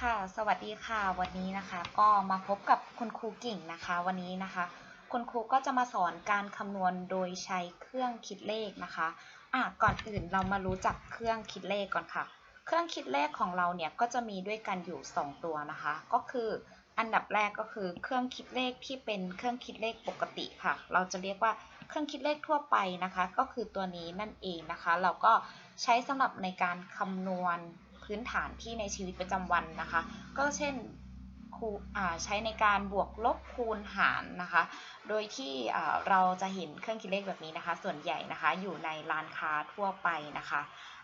ค่ะ สวัสดีค่ะ วันนี้นะคะก็มาพบกับคุณครูกิ่งนะคะ วันนี้นะคะ คุณครูก็จะมาสอนการคำนวณโดยใช้เครื่องคิดเลขนะคะ อะ ก่อนอื่นเรามารู้จักเครื่องคิดเลขก่อนค่ะ เครื่องคิดเลขของเราเนี่ยก็จะมีด้วยกันอยู่ 2 ตัวนะคะ ก็คืออันดับแรกก็คือเครื่องคิดเลขที่เป็นเครื่องคิดเลขปกติค่ะ เราจะเรียกว่าเครื่องคิดเลขทั่วไปนะคะ ก็คือตัวนี้นั่นเองนะคะ เราก็ใช้สำหรับในการคำนวณพื้นฐานที่ในชีวิตประจำวันนะคะ ก็เช่น คูใช้ในการบวกลบคูณหารนะคะ โดยที่เราจะเห็นเครื่องคิดเลขแบบนี้นะคะ ส่วนใหญ่นะคะอยู่ในร้านค้าทั่วไปนะคะ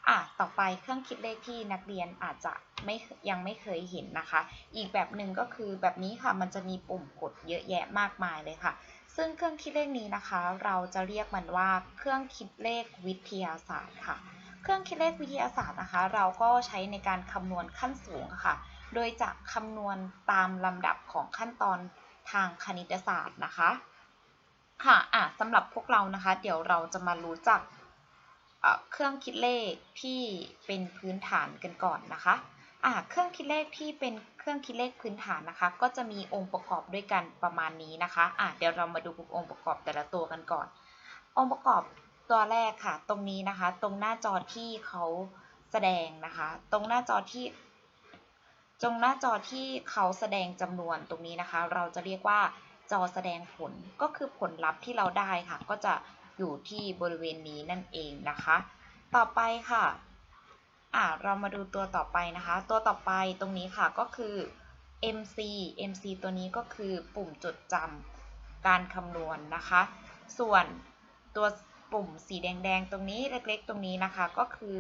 อะต่อไปเครื่องคิดเลขที่นักเรียนอาจจะไม่ยังไม่เคยเห็นนะคะ อีกแบบหนึ่งก็คือแบบนี้ค่ะมันจะมีปุ่มกดเยอะแยะมากมายเลยค่ะ ซึ่งเครื่องคิดเลขนี้นะคะ เราจะเรียกมันว่าเครื่องคิดเลขวิทยาศาสตร์ค่ะ เครื่องคิดเลขวิทยาศาสตร์นะคะ เราก็ใช้ในการคำนวณขั้นสูงค่ะ โดยจะคำนวณตามลำดับของขั้นตอนทางคณิตศาสตร์นะคะ ค่ะอะสำหรับพวกเรานะคะ เดี๋ยวเราจะมารู้จักเครื่องคิดเลขที่เป็นพื้นฐานกันก่อนนะคะอะเครื่องคิดเลขที่เป็นเครื่องคิดเลขพื้นฐานนะคะ ก็จะมีองค์ประกอบด้วยกันประมาณนี้นะคะอะเดี๋ยวเรามาดูองค์ประกอบแต่ละตัวกันก่อน องค์ประกอบตัวแรกค่ะ ตรงนี้นะคะ ตรงหน้าจอที่เขาแสดงนะคะ ตรงหน้าจอที่ ตรงหน้าจอที่เขาแสดงจำนวนตรงนี้นะคะ เราจะเรียกว่าจอแสดงผลก็คือผลลัพธ์ที่เราได้ค่ะ ก็จะอยู่ที่บริเวณนี้นั่นเองนะคะ ต่อไปค่ะอ่าเรามาดูตัวต่อไปนะคะ ตัวต่อไปตรงนี้ค่ะก็คือ MC MC ตัวนี้ก็คือปุ่มจดจำการคำนวณนะคะ ส่วนตัวปุ่มสีแดงๆ ตรงนี้เล็กๆ ตรงนี้นะคะ ก็คือ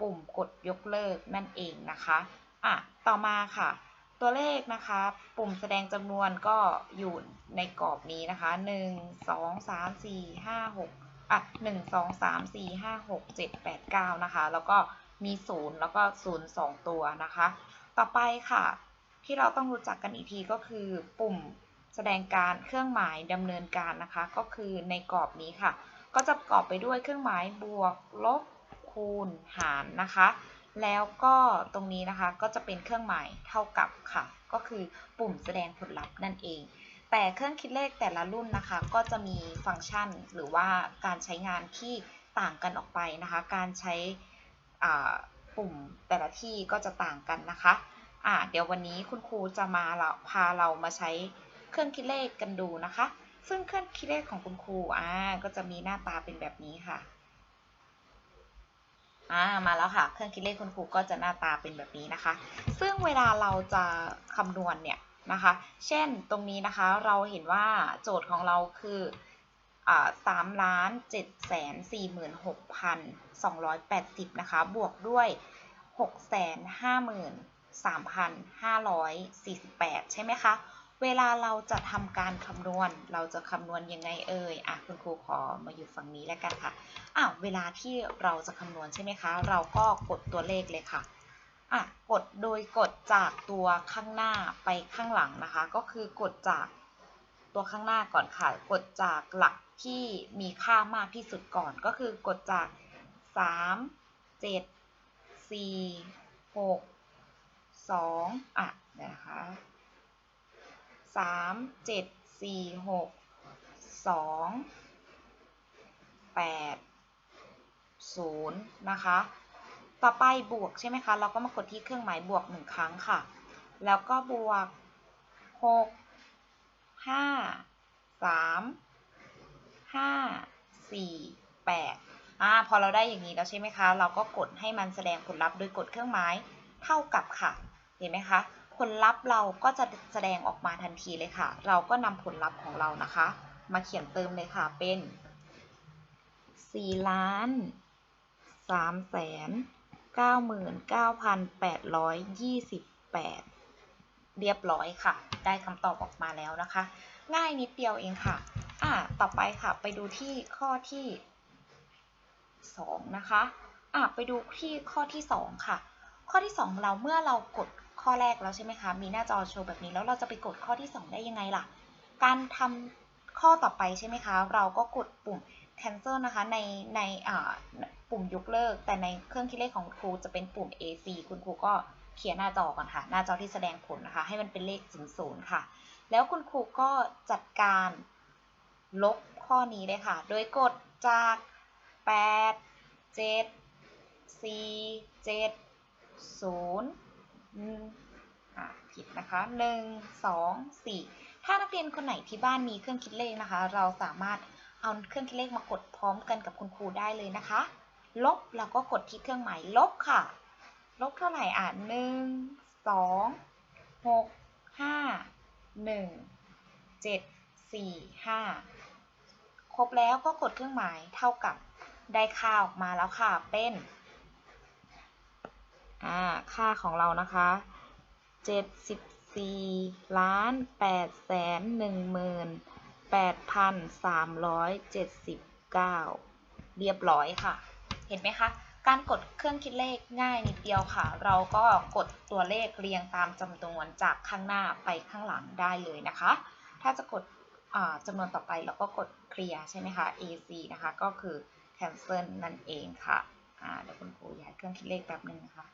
ปุ่มกดยกเลิกนั่นเองนะคะ อะต่อมาค่ะ ตัวเลขนะคะ ปุ่มแสดงจำนวนก็อยู่ในกรอบนี้นะคะ 1 2 3 4 5 6อะ1 2 3 4 5 6 7 8 9 นะคะ แล้วก็มี 0 แล้วก็ 0 2 ตัวนะคะ ต่อไปค่ะ ที่เราต้องรู้จักกันอีกทีก็คือปุ่มแสดงการเครื่องหมายดำเนินการนะคะ ก็คือในกรอบนี้ค่ะ ก็จะประกอบไปด้วยเครื่องหมายบวกลบคูณหารนะคะ แล้วก็ตรงนี้นะคะก็จะเป็นเครื่องหมายเท่ากับค่ะ ก็คือปุ่มแสดงผลลัพธ์นั่นเอง แต่เครื่องคิดเลขแต่ละรุ่นนะคะ ก็จะมีฟังก์ชันหรือว่าการใช้งานที่ต่างกันออกไปนะคะ การใช้ปุ่มแต่ละที่ก็จะต่างกันนะคะอ่าเดี๋ยววันนี้คุณครูจะมาเราพาเรามาใช้เครื่องคิดเลขกันดูนะคะ ซึ่งเครื่องคิดเลขของคุณครูอ่าก็จะมีหน้าตาเป็นแบบนี้ค่ะ อ่ามาแล้วค่ะ เครื่องคิดเลขคุณครูก็จะหน้าตาเป็นแบบนี้นะคะ ซึ่งเวลาเราจะคำนวณเนี่ยนะคะ เช่นตรงนี้นะคะเราเห็นว่าโจทย์ของเราคืออ่าสามล้านเจ็ดแสนสี่หมื่นหกพันสองร้อยแปดสิบนะคะ บวกด้วยหกแสนห้าหมื่นสามพันห้าร้อยสี่สิบแปดใช่ไหมคะ เวลาเราจะทำการคำนวณ เราจะคำนวณยังไงเอ่ยอะคุณครูขอมาอยู่ฝั่งนี้แล้วกันค่ะอะเวลาที่เราจะคำนวณใช่ไหมคะ เราก็กดตัวเลขเลยค่ะอะกดโดยกดจากตัวข้างหน้าไปข้างหลังนะคะ ก็คือกดจากตัวข้างหน้าก่อนค่ะ กดจากหลักที่มีค่ามากที่สุดก่อน ก็คือกดจาก 3 7 4 6 2อะนะคะ สามเจ็ดสี่หกสองแปดศูนย์นะคะ ต่อไปบวกใช่ไหมคะ เราก็มากดที่เครื่องหมายบวกหนึ่งครั้งค่ะ แล้วก็บวกหกห้าสามห้าสี่แปดอ่า พอเราได้อย่างนี้แล้วใช่ไหมคะ เราก็กดให้มันแสดงผลลัพธ์โดยกดเครื่องหมายเท่ากับค่ะ เห็นไหมคะ ลลัพธ์เราก็จะแสดงออกมาทันทีเลยค่ะ เราก็นำผลลัพธ์ของเรานะคะ มาเขียนเติมเลยค่ะ เป็น4ล้าน3แสน99,828 เรียบร้อยค่ะ ได้คำตอบออกมาแล้วนะคะ ง่ายนิดเดียวเองค่ะ อ่า ต่อไปค่ะ ไปดูที่ข้อที่ 2 นะคะ อ่าไปดูที่ข้อที่ 2 ค่ะ ข้อที่ 2 เราเมื่อเรากด ข้อแรกแล้วใช่ไหมคะ มีหน้าจอโชว์แบบนี้แล้วเราจะไปกดข้อที่ 2 ได้ยังไงล่ะ การทำข้อต่อไปใช่ไหมคะ เราก็กดปุ่ม cancel นะคะในในปุ่มยกเลิก แต่ในเครื่องคิดเลขของครูจะเป็นปุ่ม AC คุณครูก็เคลียร์หน้าจอก่อนค่ะ หน้าจอที่แสดงผลนะคะ ให้มันเป็นเลข00ค่ะ แล้วคุณครูก็จัดการลบข้อนี้เลยค่ะ โดยกดจาก 8 7 4 7 0 อืมอะผิดนะคะ1 2 4ถ้านักเรียนคนไหนที่บ้านมีเครื่องคิดเลขนะคะ เราสามารถเอาเครื่องคิดเลขมากดพร้อมกันกับคุณครูได้เลยนะคะ ลบเราก็กดที่เครื่องหมายลบค่ะ ลบเท่าไหร่อะหนึ่งสองหกห้าหนึ่งเจ็ดสี่ห้าครบแล้วก็กดเครื่องหมายเท่ากับได้ค่าออกมาแล้วค่ะเป็น อ่าค่าของเรานะคะเจ็ดสิบสี่ล้านแปดแสนหนึ่งหมื่นแปดพันสามร้อยเจ็ดสิบเก้าเรียบร้อยค่ะ เห็นไหมคะ การกดเครื่องคิดเลขง่ายนิดเดียวค่ะ เราก็กดตัวเลขเรียงตามจำนวนจากข้างหน้าไปข้างหลังได้เลยนะคะ ถ้าจะกดจำนวนต่อไปเราก็กดเคลียร์ใช่ไหมคะ AC นะคะ ก็คือ cancel นั่นเองค่ะเดี๋ยวคุณครูย้ายเครื่องคิดเลขแป๊บหนึ่งนะคะ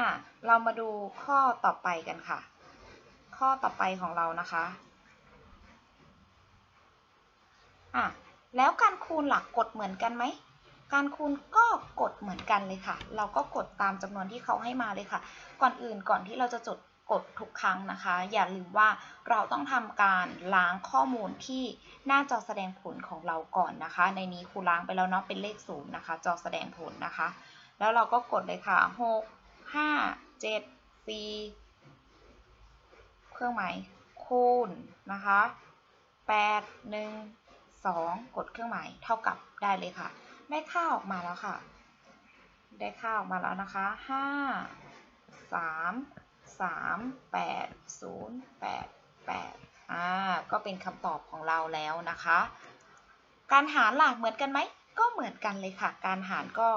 อะเรามาดูข้อต่อไปกันค่ะ ข้อต่อไปของเรานะคะอะแล้วการคูณหลักกดเหมือนกันไหม การคูณก็กดเหมือนกันเลยค่ะ เราก็กดตามจำนวนที่เขาให้มาเลยค่ะ ก่อนอื่นก่อนที่เราจะจดกดทุกครั้งนะคะ อย่าลืมว่าเราต้องทำการล้างข้อมูลที่หน้าจอแสดงผลของเราก่อนนะคะ ในนี้ครูล้างไปแล้วเนาะเป็นเลขศูนย์นะคะ จอแสดงผลนะคะ แล้วเราก็กดเลยค่ะหก ห้าเจ็ดสี่เครื่องหมายคูณนะคะแปดหนึ่งสองกดเครื่องหมายเท่ากับได้เลยค่ะ ได้ค่าออกมาแล้วค่ะ ได้ค่าออกมาแล้วนะคะห้าสามสามแปดศูนย์แปดแปดอ่าก็เป็นคำตอบของเราแล้วนะคะ การหารหลักเหมือนกันไหมก็เหมือนกันเลยค่ะ การหารก็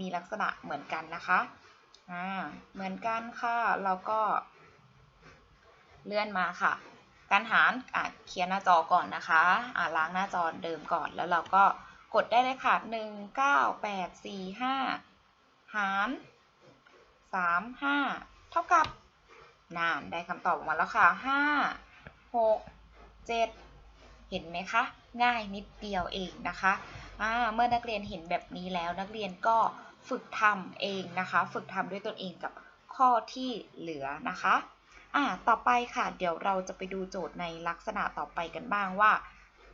มีลักษณะเหมือนกันนะคะ อ่าเหมือนกันค่ะ เราก็เลื่อนมาค่ะ การหารอะเคียร์หน้าจอก่อนนะคะอ่าล้างหน้าจอเดิมก่อน แล้วเราก็กดได้เลยค่ะ1 9 8 4 5หาร3 5เท่ากับนานได้คำตอบออกมาแล้วค่ะ5 6 7เห็นไหมคะ ง่ายนิดเดียวเองนะคะอ่าเมื่อนักเรียนเห็นแบบนี้แล้วนักเรียนก็ ฝึกทำเองนะคะ ฝึกทำด้วยตนเองกับข้อที่เหลือนะคะอ่าต่อไปค่ะ เดี๋ยวเราจะไปดูโจทย์ในลักษณะต่อไปกันบ้างว่า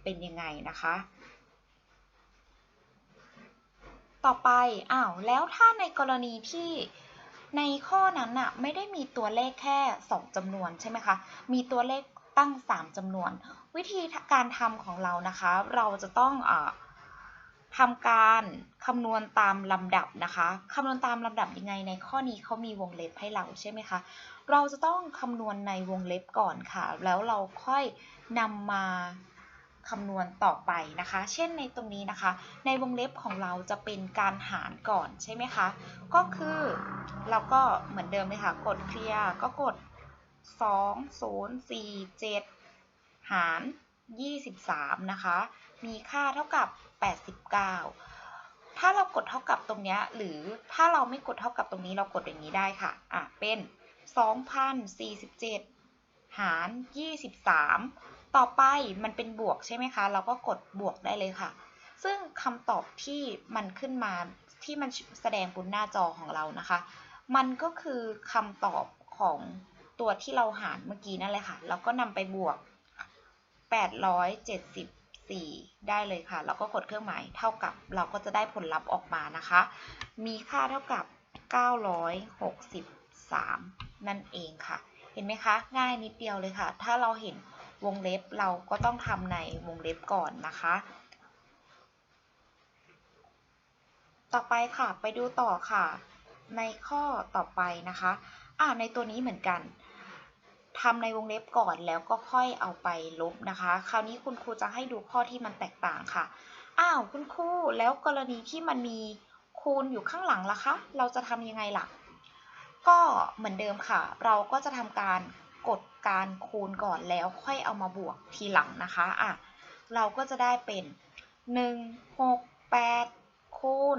เป็นยังไงนะคะ ต่อไปอ้าวแล้วถ้าในกรณีที่ในข้อนั้นน่ะไม่ได้มีตัวเลขแค่ 2จำนวนใช่ไหมคะ มีตัวเลขตั้ง 3จำนวน วิธีการทำของเรานะคะ เราจะต้องอ่า ทำการคำนวณตามลำดับนะคะคำนวณตามลำดับยังไงในข้อนี้เขามีวงเล็บให้เราใช่ไหมคะ เราจะต้องคำนวณในวงเล็บก่อนค่ะ แล้วเราค่อยนำมาคำนวณต่อไปนะคะ เช่นในตรงนี้นะคะ ในวงเล็บของเราจะเป็นการหารก่อนใช่ไหมคะ ก็คือเราก็เหมือนเดิมเลยค่ะ กดเคลียร์ก็กด 2 0 4 7 หาร 23 นะคะ มีค่าเท่ากับ 89 ถ้าเรากดเท่ากับตรงนี้หรือถ้าเราไม่กดเท่ากับตรงนี้เรากดอย่างนี้ได้ค่ะ อะ เป็น 2,047 หาร 23 ต่อไปมันเป็นบวกใช่ไหมคะ เราก็กดบวกได้เลยค่ะ ซึ่งคำตอบที่มันขึ้นมาที่มันแสดงบนหน้าจอของเรานะคะ มันก็คือคำตอบของตัวที่เราหารเมื่อกี้นั่นแหละค่ะ แล้วก็นำไปบวก 4 ได้เลยค่ะ แล้วก็กดเครื่องหมายเท่ากับ เราก็จะได้ผลลัพธ์ออกมานะคะ มีค่าเท่ากับ 963 นั่นเองค่ะ เห็นไหมคะ ง่ายนิดเดียวเลยค่ะ ถ้าเราเห็นวงเล็บเราก็ต้องทำในวงเล็บก่อนนะคะ ต่อไปค่ะ ไปดูต่อค่ะ ในข้อต่อไปนะคะ อ่าในตัวนี้เหมือนกัน ทำในวงเล็บก่อนแล้วก็ค่อยเอาไปลบนะคะ คราวนี้คุณครูจะให้ดูข้อที่มันแตกต่างค่ะ อ้าวคุณครูแล้วกรณีที่มันมีคูณอยู่ข้างหลังล่ะคะ เราจะทำยังไงล่ะ ก็เหมือนเดิมค่ะ เราก็จะทำการกดการคูณก่อนแล้วค่อยเอามาบวกทีหลังนะคะอะเราก็จะได้เป็น 1 6 8คูณ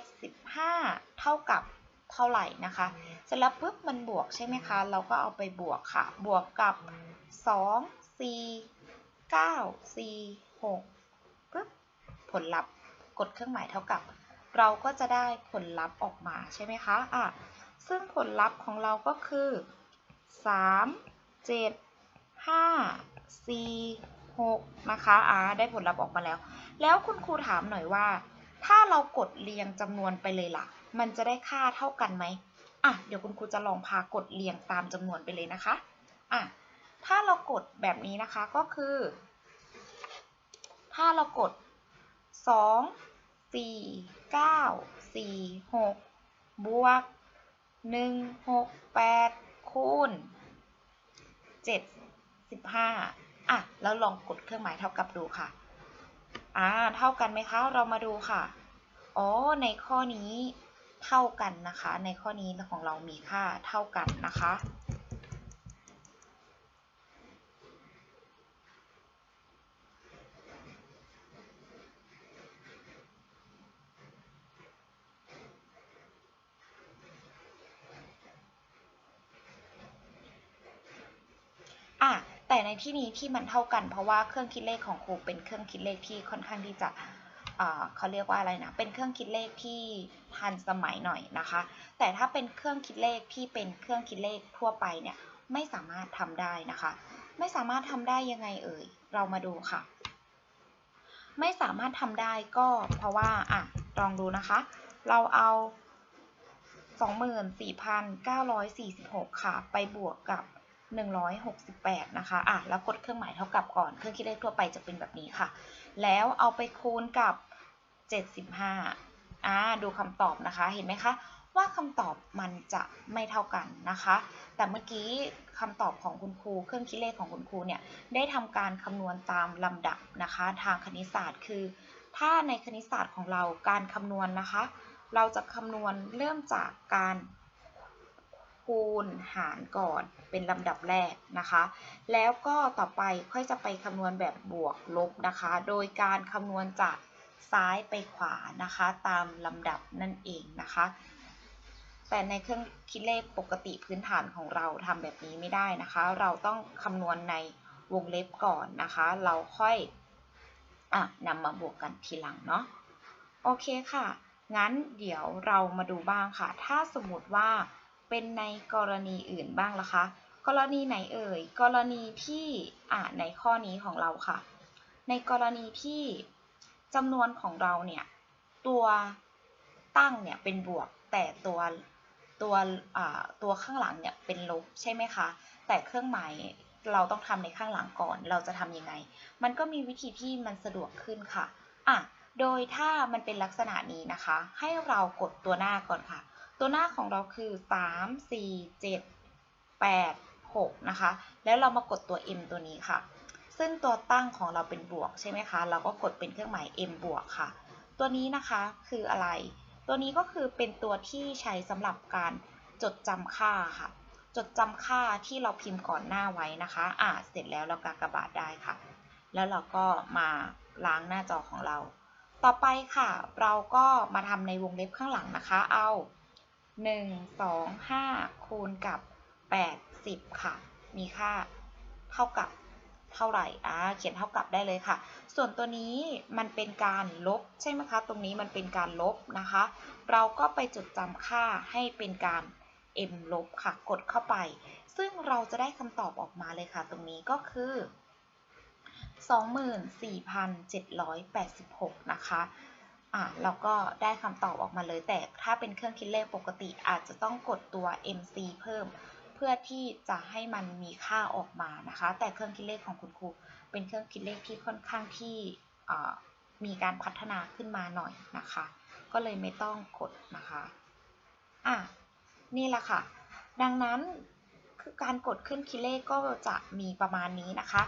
75 เท่ากับ เท่าไหร่นะคะ เสร็จแล้วปุ๊บมันบวกใช่ไหมคะ เราก็เอาไปบวกค่ะ บวกกับ 2 4 9 4 6ปุ๊บผลลัพธ์กดเครื่องหมายเท่ากับ เราก็จะได้ผลลัพธ์ออกมาใช่ไหมคะอะซึ่งผลลัพธ์ของเราก็คือ 3 7 5 4 6 นะคะอ่าได้ผลลัพธ์ออกมาแล้ว แล้วคุณครูถามหน่อยว่า ถ้าเรากดเรียงจำนวนไปเลยล่ะ มันจะได้ค่าเท่ากันไหมอะเดี๋ยวคุณครูจะลองพากดเรียงตามจำนวนไปเลยนะคะอะถ้าเรากดแบบนี้นะคะก็คือ ถ้าเรากด 2 4 9 4 6 บวก 1 6 8 คูณ7 15อะ แล้วลองกดเครื่องหมายเท่ากับดูค่ะ อ่า เท่ากันไหมคะ เรามาดูค่ะ อ๋อ ในข้อนี้ เท่ากันนะคะ ในข้อนี้ของเรามีค่าเท่ากันนะคะ อะแต่ในที่นี้ที่มันเท่ากันเพราะว่าเครื่องคิดเลขของครูเป็นเครื่องคิดเลขที่ค่อนข้างที่จะ เขาเรียกว่าอะไรนะ เป็นเครื่องคิดเลขที่ทันสมัยหน่อยนะคะ แต่ถ้าเป็นเครื่องคิดเลขที่เป็นเครื่องคิดเลขทั่วไปเนี่ยไม่สามารถทำได้นะคะ ไม่สามารถทำได้ยังไงเอ่ย เรามาดูค่ะ ไม่สามารถทำได้ก็เพราะว่าอะลองดูนะคะ เราเอา24,946 ค่ะ ไปบวกกับ 168 นะคะ อะ แล้วกดเครื่องหมายเท่ากับก่อน เครื่องคิดเลขทั่วไปจะเป็นแบบนี้ค่ะ แล้วเอาไปคูณกับ 75 อ่า ดูคำตอบนะคะ เห็นไหมคะ ว่าคำตอบมันจะไม่เท่ากันนะคะ แต่เมื่อกี้คำตอบของคุณครู เครื่องคิดเลขของคุณครูเนี่ย ได้ทำการคำนวณตามลำดับนะคะ ทางคณิตศาสตร์คือ ถ้าในคณิตศาสตร์ของเราการคำนวณนะคะ เราจะคำนวณเริ่มจากการ คูณหารก่อนเป็นลำดับแรกนะคะ แล้วก็ต่อไปค่อยจะไปคำนวณแบบบวกลบนะคะ โดยการคำนวณจากซ้ายไปขวานะคะ ตามลำดับนั่นเองนะคะ แต่ในเครื่องคิดเลขปกติพื้นฐานของเราทำแบบนี้ไม่ได้นะคะ เราต้องคำนวณในวงเล็บก่อนนะคะ เราค่อยอะนำมาบวกกันทีหลังเนาะโอเคค่ะ งั้นเดี๋ยวเรามาดูบ้างค่ะ ถ้าสมมติว่า เป็นในกรณีอื่นบ้างล่ะคะ กรณีไหนเอ่ย กรณีที่อ่าในข้อนี้ของเราค่ะ ในกรณีที่จำนวนของเราเนี่ย ตัวตั้งเนี่ยเป็นบวก แต่ตัวตัวอ่าตัวข้างหลังเนี่ยเป็นลบใช่ไหมคะ แต่เครื่องหมายเราต้องทำในข้างหลังก่อน เราจะทำยังไง มันก็มีวิธีที่มันสะดวกขึ้นค่ะ อะ โดยถ้ามันเป็นลักษณะนี้นะคะ ให้เรากดตัวหน้าก่อนค่ะ ตัวหน้าของเราคือ 3 4 7 8 6 นะคะ แล้วเรามากดตัว m ตัวนี้ค่ะ ซึ่งตัวตั้งของเราเป็นบวกใช่ไหมคะ เราก็กดเป็นเครื่องหมาย m บวกค่ะ ตัวนี้นะคะคืออะไร ตัวนี้ก็คือเป็นตัวที่ใช้สำหรับการจดจำค่าค่ะ จดจำค่าที่เราพิมพ์ก่อนหน้าไว้นะคะ อ่าเสร็จแล้วเรากากบาทได้ค่ะ แล้วเราก็มาล้างหน้าจอของเรา ต่อไปค่ะ เราก็มาทำในวงเล็บข้างหลังนะคะ เอา 1 2 5คูณกับ80ค่ะ มีค่าเท่ากับเท่าไหร่อ่าเขียนเท่ากับได้เลยค่ะ ส่วนตัวนี้มันเป็นการลบใช่ไหมคะ ตรงนี้มันเป็นการลบนะคะ เราก็ไปจดจำค่าให้เป็นการ m ลบค่ะ กดเข้าไป ซึ่งเราจะได้คำตอบออกมาเลยค่ะ ตรงนี้ก็คือ 24,786 นะคะ อ่าเราก็ได้คำตอบออกมาเลย แต่ถ้าเป็นเครื่องคิดเลขปกติอาจจะต้องกดตัว MC เพิ่ม เพื่อที่จะให้มันมีค่าออกมานะคะ แต่เครื่องคิดเลขของคุณครูเป็นเครื่องคิดเลขที่ค่อนข้างที่มีการพัฒนาขึ้นมาหน่อยนะคะ ก็เลยไม่ต้องกดนะคะอะนี่แหละค่ะ ดังนั้นคือการกดขึ้นคิดเลขก็จะมีประมาณนี้นะคะ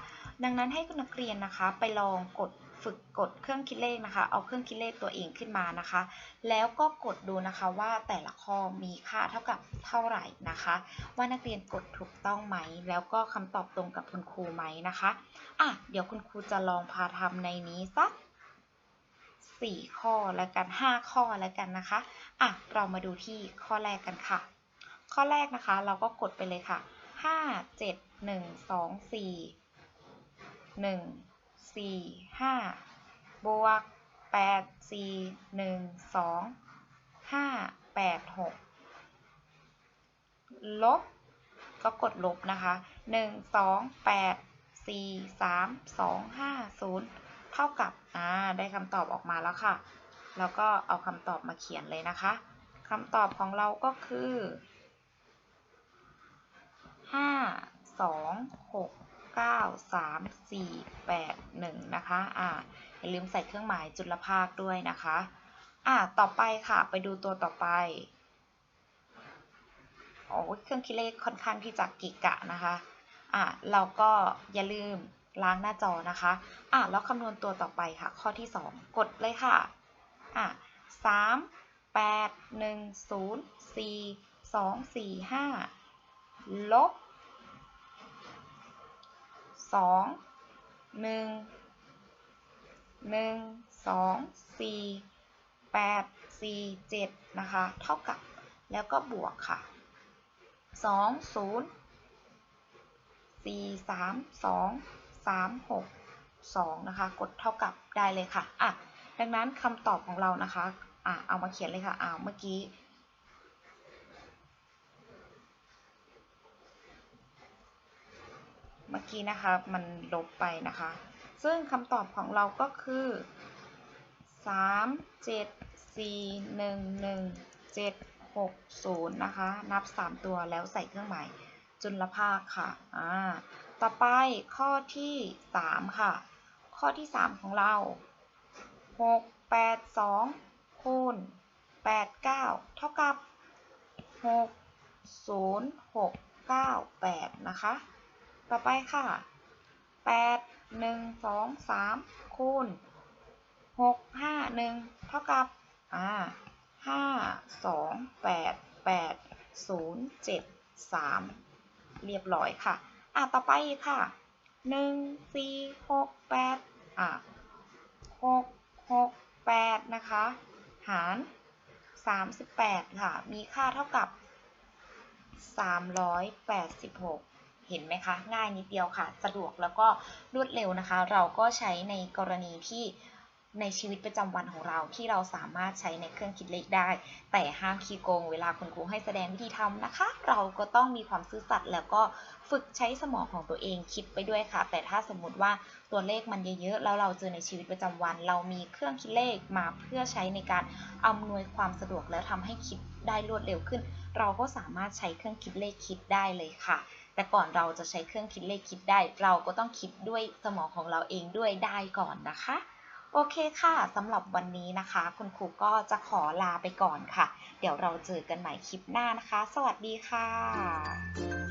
ดังนั้นให้นักเรียนนะคะไปลองกด ฝึกกดเครื่องคิดเลขนะคะ เอาเครื่องคิดเลขตัวเองขึ้นมานะคะ แล้วก็กดดูนะคะว่าแต่ละข้อมีค่าเท่ากับเท่าไหร่นะคะ ว่านักเรียนกดถูกต้องไหม แล้วก็คำตอบตรงกับคุณครูไหมนะคะอะเดี๋ยวคุณครูจะลองพาทำในนี้สัก4ข้อแล้วกัน5ข้อแล้วกันนะคะอะเรามาดูที่ข้อแรกกันค่ะ ข้อแรกนะคะ เราก็กดไปเลยค่ะ5 7 1 2 4 1 4 5บวก8 4 1 2 5 8 6ลบ ก็กดลบนะคะ1 2 8 4 3 2 5 0เท่ากับอ่าได้คำตอบออกมาแล้วค่ะ แล้วก็เอาคำตอบมาเขียนเลยนะคะคำตอบของเราก็คือ 5 2 6 9 3 4 8 1นะคะอ่าอย่าลืมใส่เครื่องหมายจุลภาคด้วยนะคะอ่าต่อไปค่ะไปดูตัวต่อไปโอ้เครื่องคิดเลขค่อนข้างที่จะกิกะนะคะอะเราก็อย่าลืมล้างหน้าจอนะคะอะแล้วคำนวณตัวต่อไปค่ะ ข้อที่ 2 กดเลยค่ะอะสามแปดหนึ่งศูนย์สี่สองสี่ห้าลบ สองหนึ่งหนึ่งสองสี่แปดสี่เจ็ดนะคะ เท่ากับแล้วก็บวกค่ะสองศูนย์สี่สามสองสามหกสองนะคะ กดเท่ากับได้เลยค่ะอะดังนั้นคำตอบของเรานะคะอะเอามาเขียนเลยค่ะอ่าเมื่อกี้ เมื่อกี้นะคะมันลบไปนะคะ ซึ่งคำตอบของเราก็คือ 3 7 4 1 1 7 6 0 นะคะ นับ 3 ตัวแล้วใส่เครื่องหมายจุลภาคค่ะ อ่า ต่อไปข้อที่ 3 ค่ะ ข้อที่ 3 ของเรา 6 8 2 คูณ 8 9 เท่ากับ 6 0 6 9 8 นะคะ ต่อไปค่ะ 8 1 2 3 คูณ 6 5 1 เท่ากับ อ่า 5 2 8 8 0 7 3 เรียบร้อยค่ะ อะ ต่อไปค่ะ 1 4 6 8 อะ 6 6 8 นะคะ หาร 38 ค่ะ มีค่าเท่ากับ 386 เห็นไหมคะ ง่ายนิดเดียวค่ะ สะดวกแล้วก็รวดเร็วนะคะ เราก็ใช้ในกรณีที่ในชีวิตประจำวันของเราที่เราสามารถใช้ในเครื่องคิดเลขได้ แต่ห้ามขี้โกงเวลาคุณครูให้แสดงวิธีทำนะคะ เราก็ต้องมีความซื่อสัตย์แล้วก็ฝึกใช้สมองของตัวเองคิดไปด้วยค่ะ แต่ถ้าสมมติว่าตัวเลขมันเยอะๆแล้วเราเจอในชีวิตประจำวัน เรามีเครื่องคิดเลขมาเพื่อใช้ในการอำนวยความสะดวกแล้วทำให้คิดได้รวดเร็วขึ้น เราก็สามารถใช้เครื่องคิดเลขคิดได้เลยค่ะ แต่ก่อนเราจะใช้เครื่องคิดเลขคิดได้ เราก็ต้องคิดด้วยสมองของเราเองด้วยได้ก่อนนะคะ โอเคค่ะสำหรับวันนี้นะคะ คุณครูก็จะขอลาไปก่อนค่ะ เดี๋ยวเราเจอกันใหม่คลิปหน้านะคะ สวัสดีค่ะ